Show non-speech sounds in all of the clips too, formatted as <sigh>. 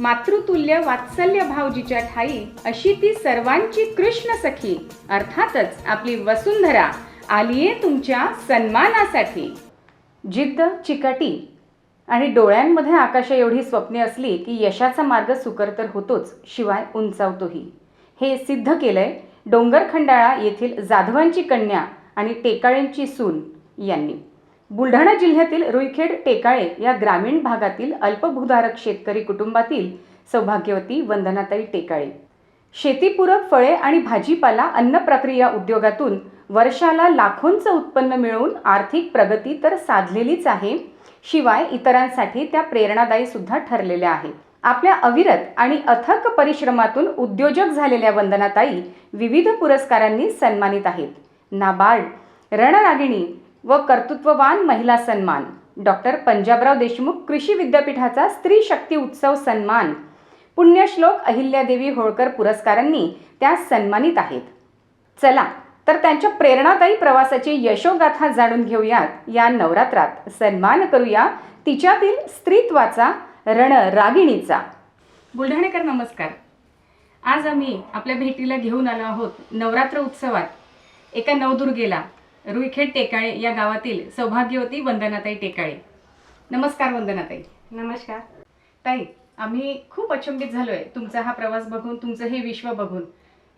मातृतुल्य वात्सल्य भावजीच्या ठाई अशी ती सर्वांची कृष्ण सखी. अर्थातच आपली वसुंधरा आलीये तुमच्या सन्मानासाठी. जिद्द चिकाटी आणि डोळ्यांमध्ये आकाशा एवढी स्वप्ने असली की यशाचा मार्ग सुकर तर होतोच शिवाय उंचावतोही. हे सिद्ध केलंय डोंगरखंडाळा येथील जाधवांची कन्या आणि टेकाळेंची सून यांनी. बुलढाणा जिल्ह्यातील रुईखेड टेकाळे या ग्रामीण भागातील अल्पभूधारक शेतकरी कुटुंबातील सौभाग्यवती वंदनाताई टेकाळे. शेतीपूरक फळे आणि भाजीपाला अन्न प्रक्रिया उद्योगातून वर्षाला लाखोंचं उत्पन्न मिळवून आर्थिक प्रगती तर साधलेलीच आहे शिवाय इतरांसाठी त्या प्रेरणादायी सुद्धा ठरलेल्या आहेत. आपल्या अविरत आणि अथक परिश्रमातून उद्योजक झालेल्या वंदनाताई विविध पुरस्कारांनी सन्मानित आहेत. नाबार्ड रणरागिणी व कर्तृत्ववान महिला सन्मान. डॉक्टर पंजाबराव देशमुख कृषी विद्यापीठाचा स्त्री शक्ती उत्सव सन्मान. पुण्यश्लोक अहिल्यादेवी होळकर पुरस्कारांनी त्या सन्मानित आहेत. चला तर त्यांच्या प्रेरणादायी प्रवासाची यशोगाथा जाणून घेऊयात. या नवरात्रात सन्मान करूया तिच्यातील स्त्रीत्वाचा रण रागिणीचा बुलढाणेकर नमस्कार. आज आम्ही आपल्या भेटीला घेऊन आलो आहोत नवरात्र उत्सवात. एका नवदुर्गेला. रुईखेड टेकाळे या गावातील सौभाग्यवती वंदनाताई टेकाळे. नमस्कार वंदनाताई. नमस्कार. ताई आम्ही खूप अचंबित झालोय तुमचा हा प्रवास बघून तुमचं हे विश्व बघून.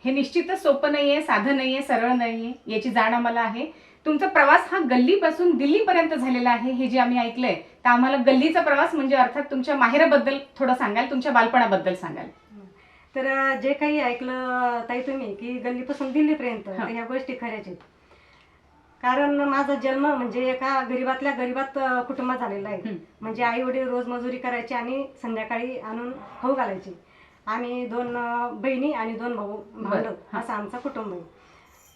हे निश्चितच सोपं नाहीये साधं नाहीये सरळ नाहीये याची जाण आम्हाला आहे. तुमचा प्रवास हा गल्लीपासून दिल्लीपर्यंत झालेला आहे हे जे आम्ही ऐकलंय तर आम्हाला गल्लीचा प्रवास म्हणजे अर्थात तुमच्या माहेराबद्दल थोडं सांगाल तुमच्या बालपणाबद्दल सांगाल. तर जे काही ऐकलं ताई तुम्ही की गल्लीपासून दिल्लीपर्यंत ह्या गोष्टी खऱ्याच आहेत. कारण माझा जन्म म्हणजे एका गरीबातल्या गरीबात कुटुंबात झालेला आहे. म्हणजे आई वडील रोज मजुरी करायचे आणि संध्याकाळी आणून खाऊ घालायचे आम्ही दोन बहिणी आणि दोन भाऊ भावंड हा. असं आमचं कुटुंब आहे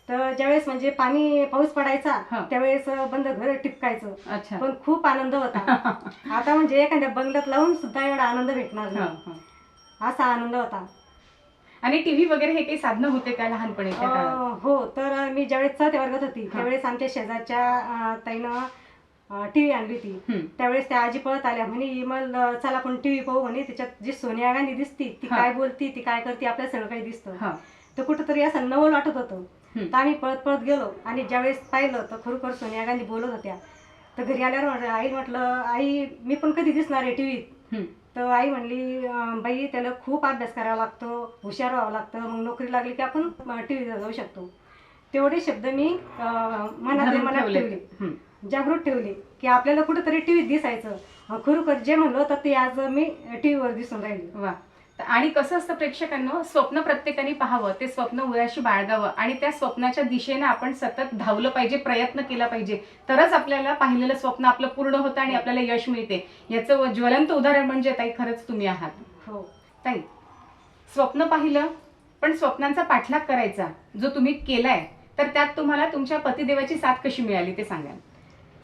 तर ज्यावेळेस म्हणजे पाणी पाऊस पडायचा. त्यावेळेस बंद घर टिपकायचं पण खूप आनंद होता <laughs> आता म्हणजे एखाद्या बंगल्यात लावून सुद्धा एवढा आनंद भेटणार. असा आनंद होता आणि टीव्ही वगैरे हे काही साधनं होते का लहानपणी त्या काळात? अं, हो तर मी ज्यावेळेस चौथ्या वर्गात होती हा. त्यावेळेस आमच्या शेजारच्या अं, ताईनं टीव्ही आणली होती. त्यावेळेस त्या आजी पळत आल्या म्हणे अं, चला आपण टीव्ही पाहू म्हणे त्याच्यात जी सोनिया गांधी दिसती ती हा. काय बोलती ती काय करते आपल्याला सगळं काही दिसतं हा. तर कुठंतरी असं नवल वाटत होतं. तर आम्ही पळत पळत गेलो आणि ज्यावेळेस पाहिलं तर खरोखर सोनिया गांधी बोलत होत्या तर घरी आल्यावर म्हटलं- आई म्हटलं आई मी पण कधी दिसणार आहे टीव्हीत. तर आई म्हणली "अं, बाई त्याला खूप अभ्यास करावा लागतो हुशार व्हावं लागतं मग नोकरी लागली की आपण टी व्हीला जाऊ शकतो. तेवढे शब्द मी मनातले धरून मनात ठेवले. जागृत ठेवले की आपल्याला कुठेतरी टी व्हीत दिसायचं. खरोखर जे म्हणलं तर ते आज मी टी व्हीवर दिसून राहिली. वा. आणि कसं असतं प्रेक्षकांनो स्वप्न प्रत्येकाने पाहावं ते स्वप्न उराशी बाळगावं आणि त्या स्वप्नाच्या दिशेने आपण सतत धावलं पाहिजे प्रयत्न केला पाहिजे. तरच आपल्याला पाहिलेलं स्वप्न आपलं पूर्ण होतं आणि आपल्याला यश मिळते. याचं ज्वलंत उदाहरण म्हणजे ताई खरंच तुम्ही आहात. हो. ताई स्वप्न पाहिलं पण स्वप्नांचा पाठलाग करायचा जो तुम्ही केलाय तर त्यात तुम्हाला तुमच्या पतिदेवाची साथ कशी मिळाली ते सांगाल.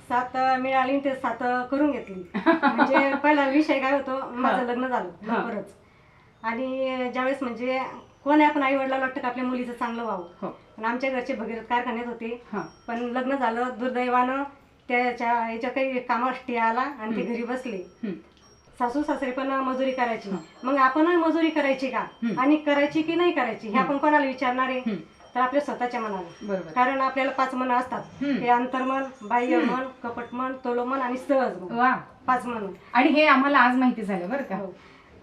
सात अं, मिळाली ते सात अं, करून घेतली. म्हणजे पहिला विषय काय होतो माझं लग्न झालं हा. आणि ज्यावेळेस म्हणजे कोण आहे आपण आई वडिलाला वाटतं का आपल्या मुलीचं चांगलं व्हावं हो पण आमच्या घरचे भगीरथ कारखान्यात होते पण लग्न झालं दुर्दैवानं त्याच्या याच्या काही कामाष्टी आला आणि ते. घरी बसले. सासू सासरे पण मजुरी करायची. मग आपण मजुरी करायची का. आणि करायची की नाही करायची हे. आपण कोणाला विचारणार आहे. तर आपल्या स्वतःच्या मनाला कारण आपल्याला पाच मन असतात हं. ते अंतर्मन बाह्य. मन कपट मन तोलो मन आणि सहज मन वा पाच मन आणि हे आम्हाला आज माहिती झालं बरं का हो.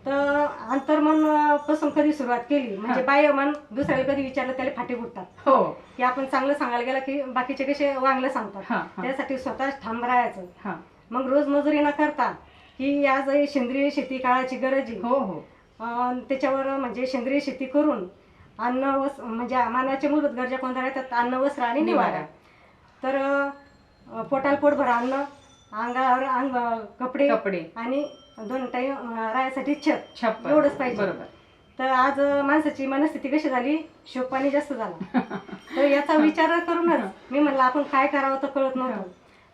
तर अंतर्मनपासून कधी सुरुवात केली? म्हणजे हा. बाह्य मन दुसऱ्याला कधी विचारलं त्याला फाटे फुटतात हो. की आपण चांगलं सांगायला गेलं की बाकीचे कसे वांगलं सांगतात. त्यासाठी स्वतःच ठाम राहायचं. मग रोज मजुरी न करता ही आज सेंद्रिय शेती काळाची गरज आहे. हो हो. त्याच्यावर म्हणजे सेंद्रिय शेती करून अन्न वस म्हणजे मानवाच्या मूलभूत गरजा कोणत्या राहतात? अन्न वस्त्र आणि निवारा. तर पोटाला पोट भरा अन्न अंगावर अंग कपडे कपडे. आणि दोन टाईम राहायसाठी छत छप्पर एवढंच पाहिजे. बरोबर. तर आज माणसाची मनस्थिती कशी झाली? शोकपाणी जास्त झाला. <laughs> तर याचा विचार करूनच मी म्हणलं आपण काय करावं तर कळत नव्हतं.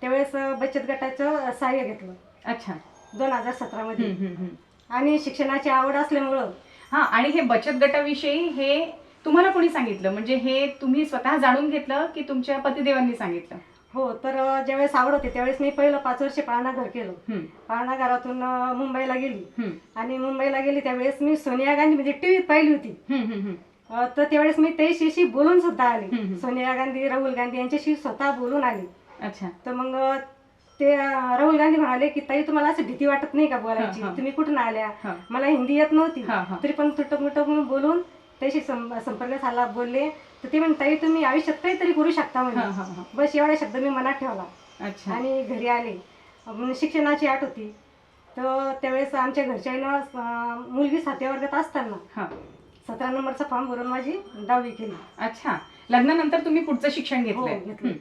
त्यावेळेस अं, बचत गटाचं सहाय्य घेतलं. अच्छा. दोन हजार हम्म, हम्म. आणि शिक्षणाची आवड असल्यामुळं. हा आणि हे बचत गटाविषयी हे तुम्हाला कोणी सांगितलं? म्हणजे हे तुम्ही स्वतः जाणून घेतलं की तुमच्या पतिदेवांनी सांगितलं? हो तर ज्यावेळेस आवड होते त्यावेळेस मी पहिलं पाच वर्ष पाळणा घर केलं. हम्म, पाळणा घरातून अं, मुंबईला गेली. आणि मुंबईला गेली त्यावेळेस मी सोनिया गांधी म्हणजे टीव्हीत पाहिली होती. तर त्यावेळेस मी त्याच्याशी बोलून सुद्धा आले. सोनिया गांधी राहुल गांधी यांच्याशी स्वतः बोलून आले. अच्छा. तर मग ते राहुल गांधी म्हणाले की ताई तुम्हाला असं भीती वाटत नाही का बोलायची. तुम्ही कुठून आल्या. मला हिंदी येत नव्हती. तरी पण तुटक मुटक म्हणून बोलून त्याशी संपर्क झाला बोलले तर ते म्हणते ताई तुम्ही आयुष्यात काहीतरी करू शकता हा, हा, म्हणजे हा. बस एवढा शब्द मी मनात ठेवला. अच्छा. आणि घरी आले. शिक्षणाची आठ होती. तर त्यावेळेस आमच्या घरच्यानं मुलगी सातव्या वर्गात असताना हा. सतरा नंबरचा फॉर्म भरून माझी दहावी केली. अच्छा. लग्नानंतर तुम्ही पुढचं शिक्षण हो घेतलंय. घेतली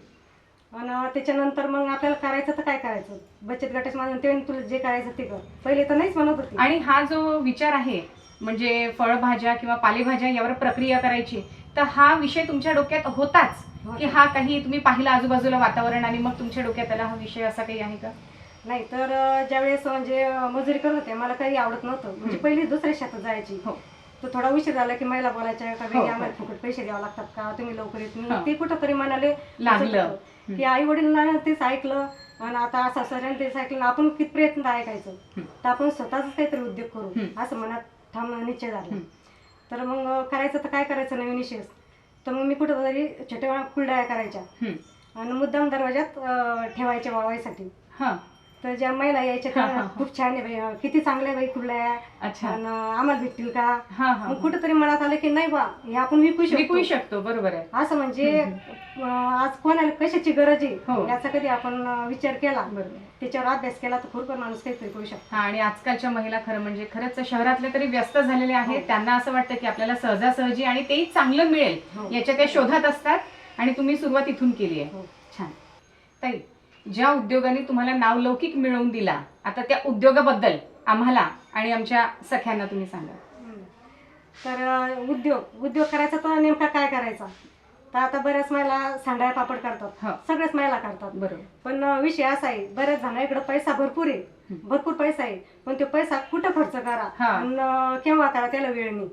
आणि त्याच्यानंतर मग आपल्याला करायचं तर काय करायचं? बचत गटाच्या माझं ते तुला जे करायचं ते कर. पहिले तर नाहीच म्हणत होती. आणि हा जो विचार आहे म्हणजे फळभाज्या किंवा पालेभाज्या यावर प्रक्रिया करायची तर हा विषय तुमच्या डोक्यात होताच की हा काही तुम्ही पाहिला आजूबाजूला वातावरण आणि मग तुमच्या डोक्यात आला हा विषय असा काही आहे का नाही तर ज्यावेळेस म्हणजे मजुरी करत होते मला काही आवडत नव्हतं म्हणजे. पहिली दुसऱ्या शेतात जायची हो. तर थोडा उशीर झाला की महिला बोलायच्या का हो, वेगळे हो. आम्हाला फुकट पैसे द्यावे लागतात का तुम्ही लवकर येत हा. नाही ते कुठं तरी म्हणाले लागलं. की आई वडील तेच ऐकलं आणि आता सासऱ्याने तेच ऐकलं आपण किती प्रयत्न ऐकायचं. तर आपण स्वतःच काहीतरी उद्योग करू. असं मनात ठाम निश्चय झाला. तर मग करायचं तर काय करायचं नवीन विशेष तर मग मी कुठं तरी छोट्या कुलड्या करायच्या. आणि मुद्दाम दरवाजात ठेवायच्या वळवायसाठी तर ज्या महिला यायच्या त्या. खूप छान आहे बाई. किती चांगल्या बाई कुठल्या आम्हाला भेटतील का? मग कुठंतरी मनात आलं की नाही बा हे आपण विकू विकू शकतो. शकतो बरोबर आहे. असं म्हणजे आज कोणाला कशाची गरज हो. आहे याचा कधी आपण अं, विचार केला बरोबर. त्याच्यावर अभ्यास केला तर खरोखर माणूस काहीतरी करू शकतो हा आणि आजकालच्या महिला खरं म्हणजे खरंच शहरातले तरी व्यस्त झालेले आहेत हो. त्यांना असं वाटतं की आपल्याला सहजासहजी आणि तेही चांगलं मिळेल हो. याच्या त्या शोधात असतात आणि तुम्ही सुरुवात इथून केली आहे हो. छान ताई ज्या उद्योगाने तुम्हाला नावलौकिक मिळवून दिला आता त्या उद्योगाबद्दल आम्हाला आणि आमच्या सख्यांना तुम्ही सांगा हम्म. तर अं, उद्योग उद्योग करायचा तर नेमका काय करायचा तर आता बऱ्याच महिला सांडाळ्या पापड हो. करतात सगळ्याच महिला करतात. बरोबर. पण विषय असा आहे बऱ्याच जणांकडे पैसा भरपूर आहे. भरपूर पैसा आहे. पण तो पैसा कुठं खर्च करा? हा. आणि अं, केव्हा करा त्याला वेळ नाही.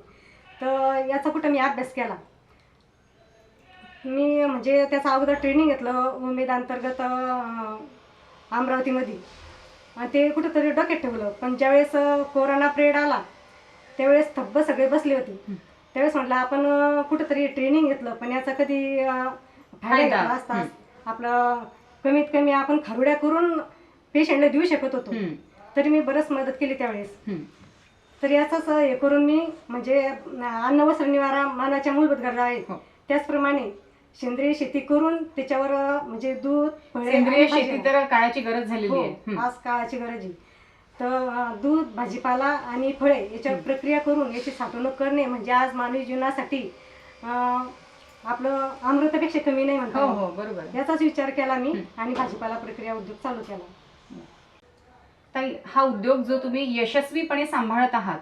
तर याचा कुठं मी अभ्यास केला. मी म्हणजे त्याचा अगोदर ट्रेनिंग घेतलं उमेद अंतर्गत अं, अमरावतीमध्ये. आणि ते कुठंतरी डोक्यात ठेवलं. पण ज्यावेळेस अं, कोरोना पिरियड आला त्यावेळेस थब्ब सगळे बसले होते. त्यावेळेस म्हटलं आपण कुठंतरी ट्रेनिंग घेतलं पण याचा कधी फायदा फायदा. घेतला असता. आपलं कमीत कमी आपण खारुड्या करून पेशंटला देऊ शकत होतो. हम्म, तरी मी बरंच मदत केली त्यावेळेस. हम्म. तर याचाच हे करून मी म्हणजे अन्न वस्त्र निवारा मानाच्या मूलभूत गरजा आहेत हो. त्याचप्रमाणे सेंद्रिय शेती करून त्याच्यावर म्हणजे दूध फळे सेंद्रिय आणि शेती भाज्या- तर काळाची गरज झालेली हो आहे. हम्म. आज काळाची गरज आहे. तर दूध भाजीपाला आणि फळे याच्यावर प्रक्रिया करून याची साठवणूक करणे म्हणजे आज मानवी जीवनासाठी आपलं अमृतापेक्षा कमी नाही हो म्हणतो हो बरोबर. आहे. याचाच विचार केला मी. आणि भाजीपाला प्रक्रिया उद्योग चालू केला. ताई हा उद्योग जो तुम्ही यशस्वीपणे सांभाळत आहात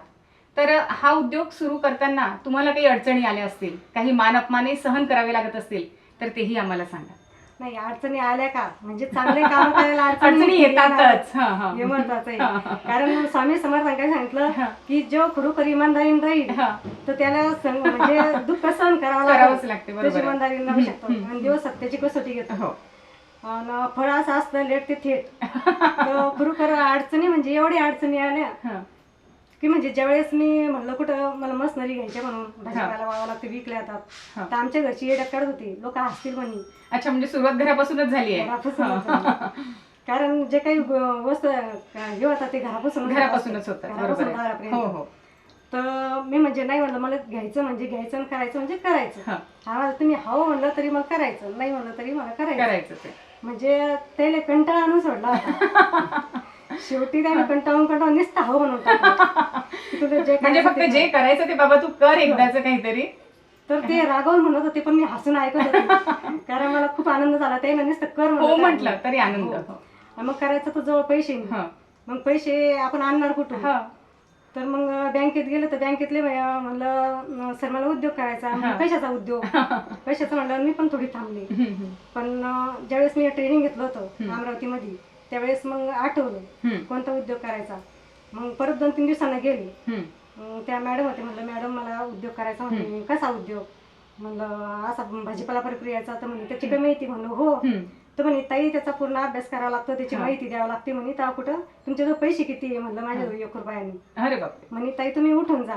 तर हा उद्योग सुरू करताना तुम्हाला काही अडचणी आल्या असतील? काही मान अपमाने सहन करावे लागत असतील? तर तेही आम्हाला सांगा. नाही अडचणी आल्या का? म्हणजे चांगले काम <laughs> करायला अडचणी येतातच. हा, महत्वाचं आहे. कारण स्वामी समर्थांनी सांगितलं. की जो खरोखर इमानदारीने राहील तर त्याला म्हणजे दुःख सहन करावं लागते बरोबर त्याची आहे. इमानदारी लावू हम्म, शकतो. आणि देव सत्याची कसोटी घेतो. हो. फळ असं असतं लेट ते थेट. <laughs> खरोखर अडचणी म्हणजे एवढी अडचणी आल्या. की म्हणजे ज्यावेळेस मी म्हणलं कुठं मला मसनरी घ्यायच्या म्हणून भाजीपाला वावा लागते विकल्या. जातात. तर आमच्या घरची काढत होती. लोक हसतील म्हणे. अच्छा म्हणजे सुरुवात घरापासूनच झाली आहे. कारण जे काही वस्तू हे होतात ते घरापासून घरापासूनच आहे. हो तर मी म्हणजे नाही म्हणलं मला घ्यायचं म्हणजे घ्यायचं आणि करायचं म्हणजे करायचं. हा. तुम्ही हवं म्हणलं तरी मग करायचं. नाही म्हणलं तरी मला करायचं. म्हणजे त्याला कंटाळा आणून सोडला होता. <laughs> शेवटी त्याने कंटाळून कंटाळून नुसतं हवं म्हणून टाकलं. की तुला जे म्हणजे करायचं फक्त ते जे कर. करायचं ते बाबा तू कर एकदाच काहीतरी तर ते रागावून म्हणत होते पण मी हसून ऐकत होते कारण मला खूप आनंद झाला ते नुसतं कर हो म्हटलं आनंद. तरी आनंद हो. हो. आणि मग करायचं तर जवळ पैसे नाही. हा. मग पैसे आपण आणणार कुठून हा. तर मग बँकेत गेलं तर बँकेतले भैया म्हणलं सर मला उद्योग करायचा हा. म्हणलं, कशाचा उद्योग कशाचा म्हणलं मी पण थोडी थांबली पण अं, ज्यावेळेस मी ट्रेनिंग घेतलं होतं हम्म. अमरावतीमध्ये त्यावेळेस मग आठवलं. कोणता उद्योग करायचा? मग परत दोन तीन दिवसांना गेले. मग त्या मॅडम होते म्हणलं मॅडम मला उद्योग करायचा म्हणजे मी कसा उद्योग? म्हणलं असा भाजीपाला प्रक्रियाचा तर म्हणजे त्याची कमी येते म्हणलं हो. तर म्हणे ताई त्याचा पूर्ण अभ्यास करावा लागतो त्याची हा. माहिती द्यावी लागते. म्हणे तेव्हा कुठं? तुमचे जो पैसे किती आहे? म्हणलं माझ्याजवळ एक रुपयाने अरे बापरे. म्हणे ताई तुम्ही उठून जा.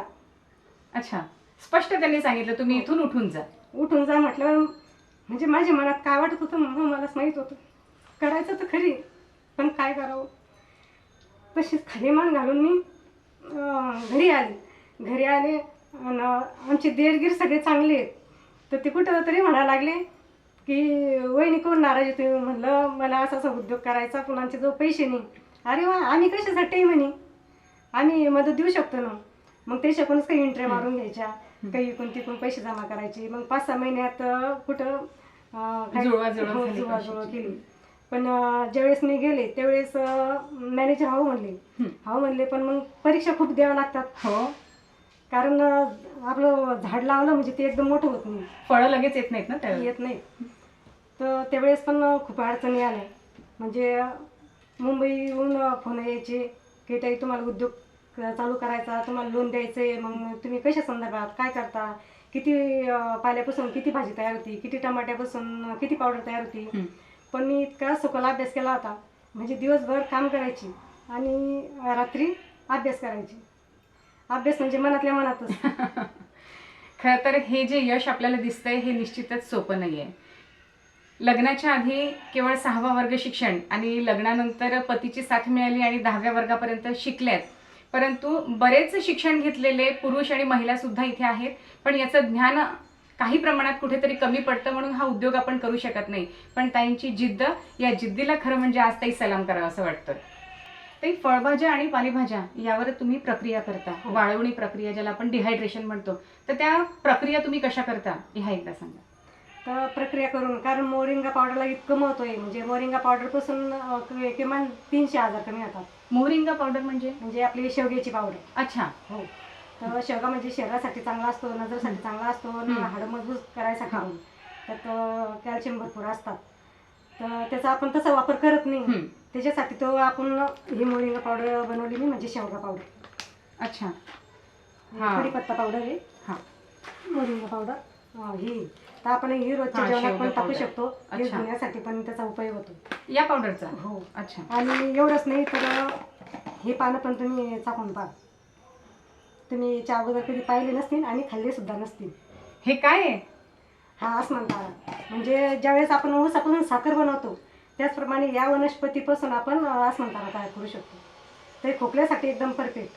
अच्छा. स्पष्ट त्यांनी सांगितलं तुम्ही इथून उठून जा. उठून जा म्हटल्यावर म्हणजे माझ्या मनात काय वाटत होतं? मग मलाच माहीत होतं. करायचं तर खरी. पण काय करावं? तशीच खाली मान घालून मी घरी आले. घरी आले आणि आमचे देरगीर सगळे चांगले आहेत. तर ते कुठं तरी म्हणायला लागले की वहिनी कोण नाराज होते म्हणलं मला असा असा उद्योग करायचा पण आमचे जो पैसे नाही. अरे वा आम्ही कशासाठी? म्हणे. आम्ही मदत देऊ शकतो ना. मग त्याच्याकडूनच काही एंट्री मारून घ्यायच्या. काही इकून तिकून पैसे जमा करायचे. मग पाच सहा महिन्यात कुठं जुळवाजुळव हो. केली. पण ज्यावेळेस मी गेले त्यावेळेस मॅनेजर हो म्हणले. हं. म्हणले पण मग परीक्षा खूप द्याव्या लागतात. हो. कारण आपलं झाड लावलं म्हणजे ते एकदम मोठं होत नाही. फळं लगेच येत नाहीत ना येत नाही तर त्यावेळेस पण खूप अडचणी आल्या. म्हणजे मुंबईहून फोन यायचे की ताई तुम्हाला उद्योग चालू करायचा तुम्हाला लोन द्यायचं आहे मग तुम्ही कशा संदर्भात काय करता? किती पाल्यापासून किती भाजी तयार होती? किती टमाट्यापासून किती पावडर तयार होती. पण मी इतका सखोल अभ्यास केला होता. म्हणजे दिवसभर काम करायची आणि रात्री अभ्यास करायची. अभ्यास म्हणजे मनातल्या मनातच. <laughs> खरं तर हे जे यश आपल्याला दिसतंय हे निश्चितच सोपं नाही आहे लग्नाच्या आधी केवळ सहावा वर्ग शिक्षण आणि लग्नानंतर पतीची साथ मिळाली आणि दहाव्या वर्गापर्यंत शिकल्यात. परंतु बरेच शिक्षण घेतलेले पुरुष आणि महिला सुद्धा इथे आहेत. पण याचं ज्ञान काही प्रमाणात कुठेतरी कमी पडतं म्हणून हा उद्योग आपण करू शकत नाही. पण ताईंची जिद्द या जिद्दीला खरं म्हणजे आज ताई सलाम करावं असं वाटतं. ताई फळभाज्या आणि पालेभाज्या यावर तुम्ही प्रक्रिया करता. हो. वाळवणी प्रक्रिया ज्याला आपण डिहायड्रेशन म्हणतो. तर त्या प्रक्रिया तुम्ही कशा करता? ह्या एकदा सांगा. तर प्रक्रिया करून कारण मोरिंगा पावडरला इतकं महत्त्व आहे. म्हणजे मोरिंगा पावडरपासून किमान तीनशे हजार कमी होतात. मोहरिंगा पावडर म्हणजे? म्हणजे आपली शेवग्याची पावडर. अच्छा. हो. तर शेवगा म्हणजे शरीरासाठी चांगला असतो नजरसाठी चांगला असतो. हाडं मजबूत करायसाठी. त्यात कॅल्शियम भरपूर असतात. तर त्याचा आपण तसा वापर करत नाही. त्याच्यासाठी तो आपण ही मोरिंगा पावडर बनवली मी म्हणजे शेवगा पावडर अच्छा. हा. कढीपत्ता पावडर आहे. हा. मोरिंगा पावडर ही. तर आपण ही रोजच्या जेवणात पण टाकू. शकतो. धुण्यासाठी पण त्याचा उपयोग होतो. या पावडरचा हो. अच्छा. आणि एवढंच नाही तर हे पानं पण तुम्ही चाकून पहा. तुम्ही याच्या अगोदर कधी पाहिले नसतील आणि खाल्ले सुद्धा नसतील. हे काय आहे? हा आसमान तारा म्हणजे ज्यावेळेस आपण ऊसापासून साखर बनवतो त्याचप्रमाणे या वनस्पतीपासून आपण आसमान तारा तयार करू शकतो. ते खोकल्यासाठी एकदम परफेक्ट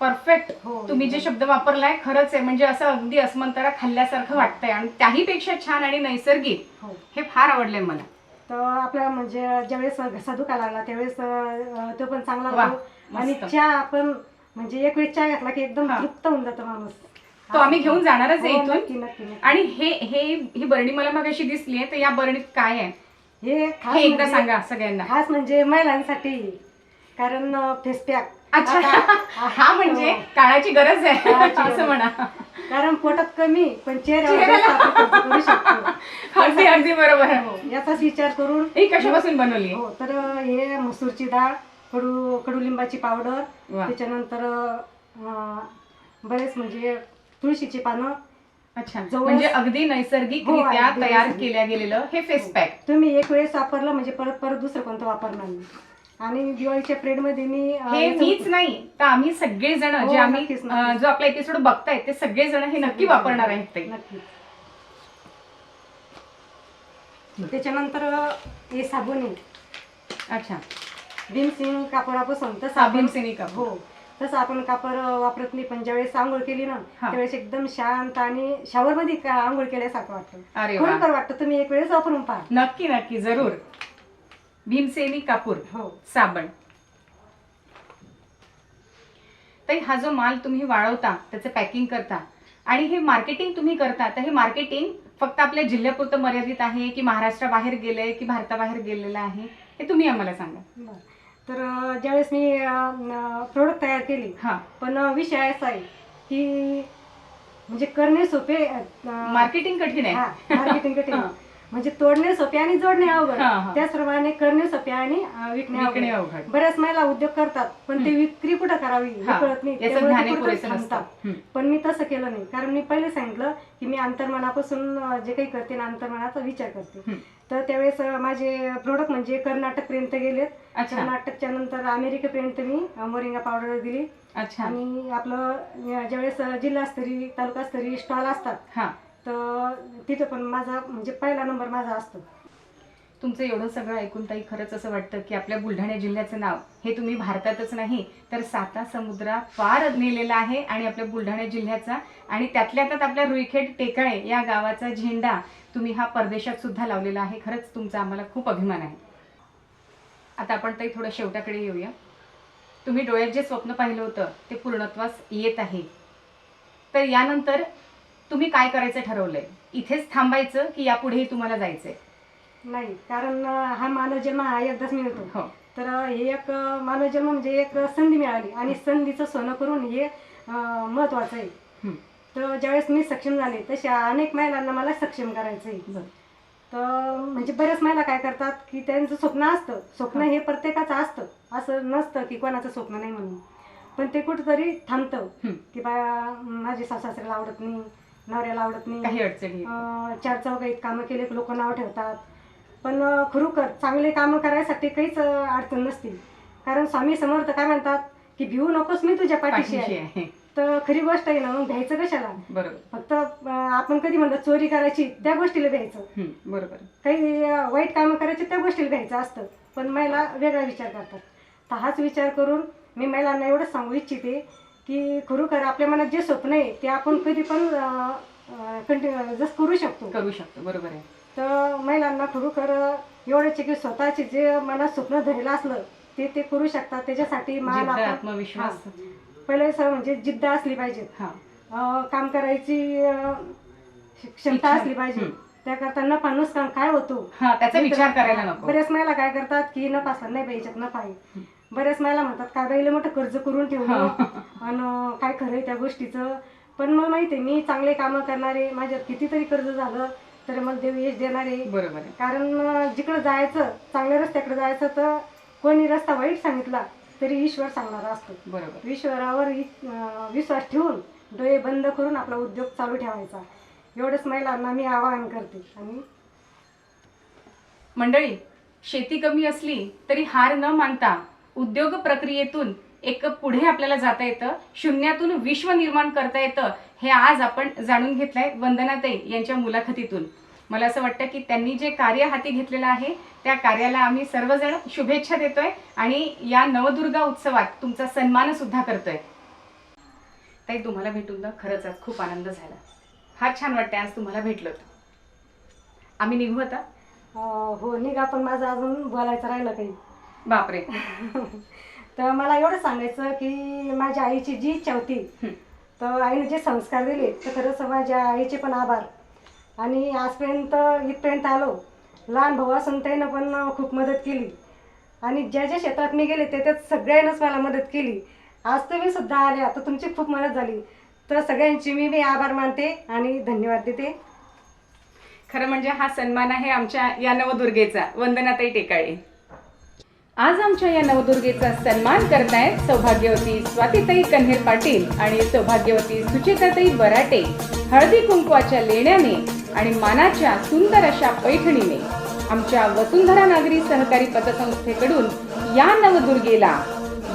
परफेक्ट हो तुम्ही जे शब्द वापरलाय खरंच आहे. म्हणजे असं अगदी अस्मंतारा खाल्ल्यासारखं वाटतंय. आणि त्याही पेक्षा छान आणि नैसर्गिक हो. हे फार आवडलंय मला. तर आपला म्हणजे ज्यावेळेस घसा दुखायला लागला त्यावेळेस अं, तो पण चांगला वा, होतो. आणि मस्त. चहा आपण म्हणजे एक वेळ चहा घातला की एकदम हा. तृप्त होऊन जातो माणूस. तो आम्ही घेऊन जाणारच आहे हो, इथून. नक्की नक्की नक्की. आणि हे हे ही बरणी मला मग अशी दिसली आहे तर या बरणीत काय आहे? हे खास हे एकदा म्हणजे- सांगा सगळ्यांना. खास म्हणजे महिलांसाठी कारण फेस पॅक. अच्छा. <laughs> हा म्हणजे काळाची गरज आहे काळाची गरज. असं म्हणा. कारण पोटात कमी पण चेहऱ्यावर चेहऱ्याला. जास्त आपण खर्च करू शकतो. <laughs> अगदी अगदी बरोबर. आहे हो, याचाच विचार करून ही कशापासून बनवली? हो तर हे मसूरची डाळ कडू कडुलिंबाची पावडर वा. त्याच्यानंतर अं, बरेच म्हणजे तुळशीची पानं. अच्छा. जवळ- म्हणजे अगदी नैसर्गिकरित्या हो, अगदी तयार नैसर्गिक. केल्या गेलेलं हे फेस पॅक तुम्ही एक वेळेस वापरलं म्हणजे परत परत दुसरं कोणतं वापरणार नाही. आणि दिवाळीच्या पिरियडमध्ये मी अं, हे याचं- मीच नाही तर आम्ही सगळेजण हो, जे आम्ही नक्कीच, अं, नक्कीच. जो आपला एपिसोड बघतायत ते सगळेजण हे नक्की वापरणार आहेत ते. नक्की त्याच्यानंतर हे साबण आहे. अच्छा. भीमसिंग कापडापासून तसं आपण- भीमसेनी कापड. हो तसं आपण कापड वापरत नाही पण ज्यावेळेस आंघोळ केली ना हा. त्यावेळेस एकदम शांत आणि शावर मध्ये का आंघोळ केल्यासारखं वाटतं. अरे वा. खरोखर वाटतं तुम्ही एक वेळेस वापरून पहा. नक्की नक्की जरूर. भीमसेनी कापूर हो. साबण. ताई हा जो माल तुम्ही वाळवता त्याचं पॅकिंग करता आणि हे मार्केटिंग तुम्ही करता तर हे मार्केटिंग फक्त आपल्या जिल्ह्यापुरतं मर्यादित आहे की महाराष्ट्राबाहेर गेलंय की भारताबाहेर गेलेलं आहे? हे तुम्ही आम्हाला सांगा. बरं. तर ज्यावेळेस मी प्रोडक्ट तयार केली हा. पण विषय असा आहे की म्हणजे करणे सोपे मार्केटिंग कठीण हा, आहे. <laughs> मार्केटिंग कठीण. म्हणजे तोडणे सोपे आणि जोडणे अवघड. त्याचप्रमाणे करणे सोपे आणि विकणे अवघड. बऱ्याच महिला उद्योग करतात पण ते. विक्री कुठं करावी कळत नाही. पण मी तसं केलं नाही. कारण मी पहिले सांगितलं की मी अंतर्मनापासून जे काही करते ना अंतर्मनाचा विचार करते. तर त्यावेळेस माझे प्रोडक्ट म्हणजे कर्नाटकपर्यंत गेलेत. अच्छा. कर्नाटकच्या नंतर अमेरिकेपर्यंत मी मोरिंगा पावडर दिली. अच्छा. आणि आपलं ज्यावेळेस जिल्हास्तरीय तालुकास्तरीय स्टॉल असतात हा. तर तिथं पण माझा म्हणजे पहिला नंबर माझा असतो. तुमचं एवढं सगळं ऐकून ताई खरंच असं वाटतं की आपल्या बुलढाणा जिल्ह्याचं नाव हे तुम्ही भारतातच नाही तर साता समुद्रा पार नेलेला आहे आणि आपल्या बुलढाणा जिल्ह्याचा आणि त्यातल्या त्यात आपल्या रुईखेड टेकाळे या गावाचा झेंडा तुम्ही हा परदेशात सुद्धा लावलेला आहे. खरंच तुमचा आम्हाला खूप अभिमान आहे. आता आपण ताई थोडं शेवटाकडे येऊया. तुम्ही डोळ्यात जे स्वप्न पाहिलं होतं ते पूर्णत्वास येत आहे. तर यानंतर तुम्ही काय करायचं ठरवलंय? इथेच थांबायचं की यापुढेही तुम्हाला जायचंय? नाही कारण हा मानव जन्म हा एकदाच मिळतो. हो. तर हे एक अं, मानव जन्म म्हणजे एक संधी मिळाली आणि संधीचं सोनं करून हे महत्वाचं आहे. तर ज्यावेळेस मी सक्षम झाले तशा अनेक महिलांना मला सक्षम करायचं आहे. तर म्हणजे बऱ्याच महिला काय करतात की त्यांचं स्वप्न असतं. स्वप्न हा. प्रत्येकाचं असतं. असं नसतं की कोणाचं स्वप्न नाही म्हणून. पण ते कुठंतरी थांबतं. की बा माझे सासऱ्याला आवडत नाही नवऱ्याला आवडत नाही. चार चौघाईत कामं केले की लोक नाव ठेवतात. पण खरोखर चांगले कामं करायसाठी काहीच अडचण नसते कारण स्वामी समर्थ काय म्हणतात की भिवू नकोस मी तुझ्या पाठीशी आहे. तर खरी गोष्ट आहे ना मग भ्यायचं कशाला? बरोबर. फक्त आपण कधी म्हणतो चोरी करायची त्या गोष्टीला भ्यायचं हं, बरोबर. काही वाईट कामं करायची त्या गोष्टीला भ्यायचं असतं. पण महिला वेगळा विचार करतात. तर हाच विचार करून मी महिलांना एवढंच सांगू इच्छिते की खरोखर आपल्या मनात जे स्वप्न आहे ते आपण कधी पण कंटिन्यू जसं करू शकतो. करू शकतो बरोबर आहे. तर महिलांना खरोखर एवढंच आहे की स्वतःचे जे मनात स्वप्न धरलेलं असलं ते ते करू शकतात. त्याच्यासाठी मान आत्मविश्वास. पहिले सर म्हणजे जिद्द असली पाहिजे. हा. काम करायची क्षमता. असली पाहिजे. त्याकरता नफा नुकसान काय होतो? हा त्याचा विचार करायला नको. बऱ्याच महिला काय करतात की नफा असला नाही पाहिजेत नफा आहे बऱ्याच महिला म्हणतात काय बाईला मोठं कर्ज करून ठेवलं? आणि काय खरंय त्या गोष्टीचं? पण मला माहिती मी चांगले कामं करणारे माझ्यात कितीतरी कर्ज झालं. तर मला देव यश देणारे बरोबर आहे. कारण जिकडं जायचं चांगल्या रस्त्याकडे जायचं तर कोणी रस्ता वाईट सांगितला तरी ईश्वर सांगणारा असतो. बरोबर. ईश्वरावर विश्वास ठेवून डोळे बंद करून आपला उद्योग चालू ठेवायचा. एवढंच महिलांना मी आवाहन करते. आणि मंडळी शेती कमी असली तरी हार न मानता उद्योग प्रक्रियेतून एक पुढे आपल्याला जाता येतं. शून्यातून विश्व निर्माण करता येतं हे आज आपण जाणून घेतलंय वंदनाताई यांच्या मुलाखतीतून. मला असं वाटतं की त्यांनी जे कार्य हाती घेतलेलं आहे त्या कार्याला आम्ही सर्वजण शुभेच्छा देतोय आणि या नवदुर्गा उत्सवात तुमचा सन्मान सुद्धा करतोय. ताई तुम्हाला भेटून ना खरंच आज खूप आनंद झाला. फार छान वाटतंय आज तुम्हाला भेटलो आम्ही निघू आता? हो निघा पण माझं अजून बोलायचं राहिलं काही. बापरे. <laughs> तर मला एवढं सांगायचं की माझ्या आईची जी इच्छा होती. तर आईने जे संस्कार दिले तर खरंच माझ्या आईचे पण आभार. आणि आजपर्यंत इथपर्यंत आलो. लहान भाऊ असून त्यानं पण खूप मदत केली. आणि ज्या ज्या क्षेत्रात मी गेले त्याच्यात सगळ्यांनाच मला मदत केली. आज तुम्ही सुद्धा आल्या तर तुमची खूप मदत झाली. तर सगळ्यांची मी मी आभार मानते आणि धन्यवाद देते. खरं म्हणजे हा सन्मान आहे आमच्या या नवदुर्गेचा. वंदनाताई टेकाळे. आज आमच्या या नवदुर्गेचा सन्मान करतायत सौभाग्यवती स्वातीताई कन्हेर पाटील आणि सौभाग्यवती सुचेताताई बराटे हळदी कुंकवाच्या लेण्याने आणि मानाच्या सुंदर अशा पैठणीने आमच्या वसुंधरा नागरी सहकारी पतसंस्थेकडून या नवदुर्गेला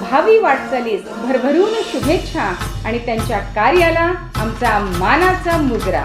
भावी वाटचालीस भरभरून शुभेच्छा आणि त्यांच्या कार्याला आमचा मानाचा मुजरा